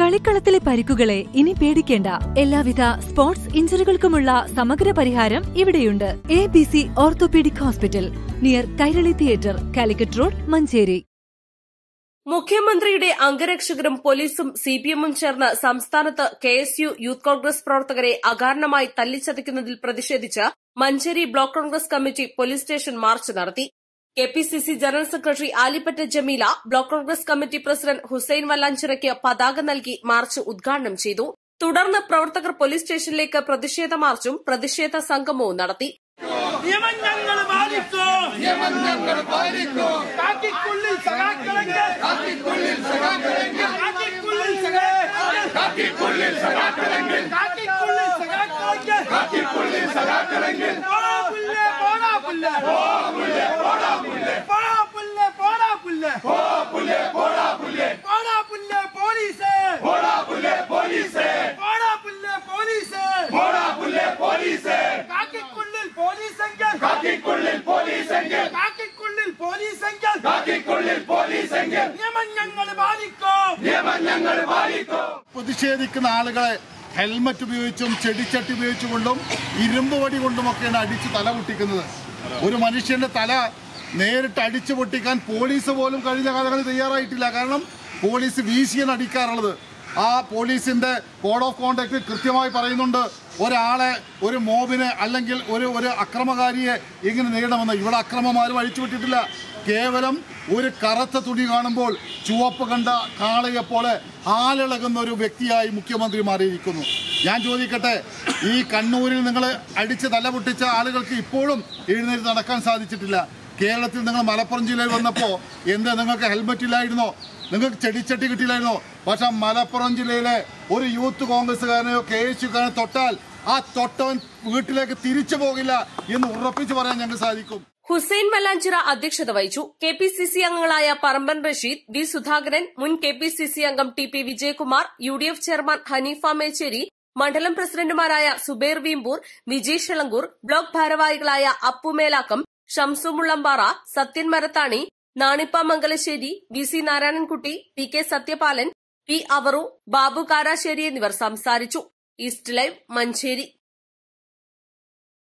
കളിക്കളത്തിലെ പരിക്കുകളെ ഇനി പേടിക്കേണ്ട. എല്ലാവിധ സ്പോർട്സ് ഇഞ്ചുറികൾക്കുമുള്ള സമഗ്ര പരിഹാരം ഇവിടെയുണ്ട്. A B C orthopaedic hospital near Kairali theatre Calicut road Manjeri. മുഖ്യമന്ത്രിയുടെ അംഗരക്ഷകരും പോലീസും സിപിഎമ്മും ചേർന്ന് സംസ്ഥാനത്ത് K S U youth Congress പ്രവർത്തകരെ അകാരണമായി തല്ലിച്ചതയ്ക്കുന്നതിൽ പ്രതിഷേധിച്ച് Manjeri block Congress committee police station march നടത്തി. K P C C general secretary Alipatta Jameela block Congress committee president Hussain വല്ലാഞ്ചിറയ്ക്ക് പതാക നൽകി മാർച്ച് ഉദ്ഘാടനം ചെയ്തു. തുടർന്ന് പ്രവർത്തകർ പോലീസ് സ്റ്റേഷനിലേക്ക് പ്രതിഷേധ മാർച്ചും പ്രതിഷേധ സംഗമവും നടത്തി. നിയമം പോലീസെങ്കിൽ കാക്കിക്കുള്ളിൽ പോലീസെങ്കിൽ നിയമം ഞങ്ങൾ പാലിക്കോ. നിയമം ഞങ്ങൾ പാലിക്കോ. പ്രതിഷേധിക്കുന്ന ആളുകളെ ഹെൽമറ്റ് ഉപയോഗിച്ചും ചെടിച്ചട്ടി ഉപയോഗിച്ചുകൊണ്ടും ഇരുമ്പ് വടി കൊണ്ടുമൊക്കെയാണ് അടിച്ച് തല പൊട്ടിക്കുന്നത്. ഒരു മനുഷ്യന്റെ തല നേരിട്ട് അടിച്ചു പൊട്ടിക്കാൻ പോലീസ് പോലും കഴിഞ്ഞ കാലങ്ങളിൽ തയ്യാറായിട്ടില്ല. കാരണം പോലീസ് വീശിയാണ് അടിക്കാറുള്ളത്. ആ പോലീസിന്റെ കോഡ് ഓഫ് കോണ്ടാക്ട് കൃത്യമായി പറയുന്നുണ്ട്. ഒരാളെ ഒരു മോബിനെ അല്ലെങ്കിൽ ഒരു ഒരു അക്രമകാരിയെ ഇങ്ങനെ നേരിടണമെന്ന്. ഇവിടെ അക്രമം ആരും അഴിച്ചുവിട്ടിട്ടില്ല കേവലം ഒരു കറുത്ത തുണി കാണുമ്പോൾ ചുവപ്പ് കണ്ട കാളയെപ്പോലെ പോലെ ആലിളകുന്ന ഒരു വ്യക്തിയായി മുഖ്യമന്ത്രി മാറിയിരിക്കുന്നു. ഞാൻ ചോദിക്കട്ടെ ഈ കണ്ണൂരിൽ നിങ്ങൾ അടിച്ച് തല പൊട്ടിച്ച ആളുകൾക്ക് ഇപ്പോഴും എഴുന്നേറ്റ് നടക്കാൻ സാധിച്ചിട്ടില്ല. കേരളത്തിൽ നിങ്ങൾ മലപ്പുറം ജില്ലയിൽ വന്നപ്പോൾ എന്താ നിങ്ങൾക്ക് ഹെൽമെറ്റ് ഇല്ലായിരുന്നോ? നിങ്ങൾക്ക് ചെടിച്ചട്ടി കിട്ടിയില്ലായിരുന്നോ? പക്ഷെ മലപ്പുറം ജില്ലയിലെ ഒരു യൂത്ത് കോൺഗ്രസ്സുകാരനെയോ കെ എസ് തൊട്ടാൽ ആ തൊട്ടവൻ വീട്ടിലേക്ക് തിരിച്ചു പോകില്ല എന്ന് ഉറപ്പിച്ചു പറയാൻ ഞങ്ങൾക്ക് സാധിക്കും. ഹുസൈൻ മലാഞ്ചിറ അധ്യക്ഷത വഹിച്ചു. കെ പി സി സി അംഗങ്ങളായ പറമ്പൻ റഷീദ് വി സുധാകരൻ മുൻ കെ പി സി സി അംഗം T P Vijayakumar U D F chairman Hanifa Mecheri മണ്ഡലം പ്രസിഡന്റുമാരായ സുബൈർ വീമ്പൂർ വിജയ് ബ്ലോക്ക് ഭാരവാഹികളായ Appumelakkam Shamsumullampara Sathyan Marathani Nanippa Mangalassery V C Narayanankutty P K Sathyapalan P Avaru Babu Karassery എന്നിവർ സംസാരിച്ചു. East live Manjeri.